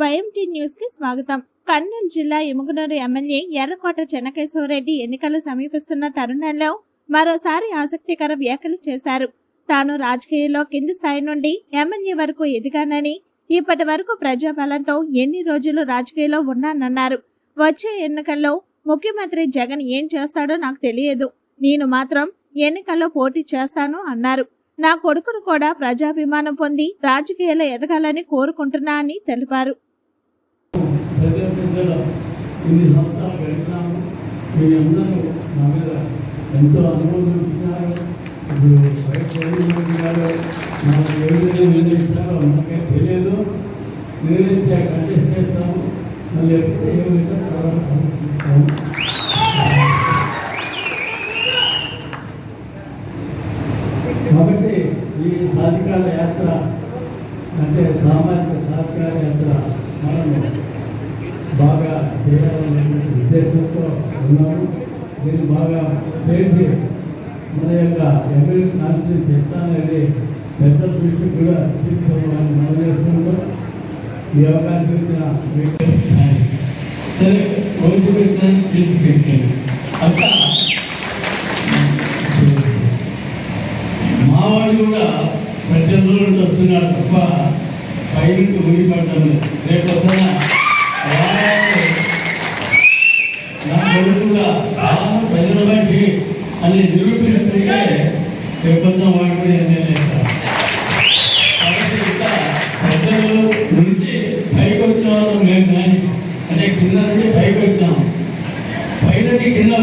వైఎంటీ న్యూస్కి స్వాగతం. కర్నూలు జిల్లా ఎముగనూరు ఎమ్మెల్యే ఎర్రకోట చెన్నకేశవరెడ్డి ఎన్నికలు సమీపిస్తున్న తరుణంలో మరోసారి ఆసక్తికర వ్యాఖ్యలు చేశారు. తాను రాజకీయాల్లో కింది స్థాయి నుండి ఎమ్మెల్యే వరకు ఎదిగానని ఇప్పటి వరకు ప్రజాబలంతో ఎన్ని రోజులు రాజకీయాల్లో ఉన్నానన్నారు. వచ్చే ఎన్నికల్లో ముఖ్యమంత్రి జగన్ ఏం చేస్తాడో నాకు తెలియదు. నేను మాత్రం ఎన్నికల్లో పోటీ చేస్తాను అన్నారు. నా కొడుకును కూడా ప్రజాభిమానం పొంది రాజకీయాల్లో ఎదగాలని కోరుకుంటున్నా అని తెలిపారు. ప్రజల ప్రజల ఇన్ని సంవత్సరాలు గడిచినాము. మీ అందరూ నా మీద ఎంతో అనుభవం చూపిస్తున్నారు ఇప్పుడు బయట నాకు ఏ విధంగా నిర్ణయిస్తారో నాకే తెలియదు. నిర్ణయించే కంటెస్ట్ చేస్తాము. మళ్ళీ ఎప్పుడైతే ఏ విధంగా ప్రారంభిస్తాము కాబట్టి ఈ సాధికార యాత్ర అంటే సామాజిక సాధికార యాత్ర మనం బాగా చేయాలనే ఉద్దేశంతో ఉన్నాము. దీన్ని బాగా చేసి మన యొక్క ఎమ్మెల్యే కాన్స్టిట్యూషన్ చెప్తానని పెద్ద దృష్టి కూడా తీసుకోవాలని మనం చేస్తున్నాం ఈ అవకాశం ఇచ్చిన సరే రోజు పెట్టాను తీసుకెళ్ళాను అట్లా మా వాళ్ళు కూడా ప్రజల్లో నుండి వస్తున్నారు తప్ప పైకి ముడిపడ్డాను లేదు కొడుకుగా రాము ప్రజలవంటి అని నిరూపించే నిర్బంధం వాడిని నిర్ణయిస్తాను ప్రజలు నుంచి పైకి వచ్చిన వాళ్ళు మేము కానీ అంటే కింద నుండి పైకి వచ్చినాం. పైన కింద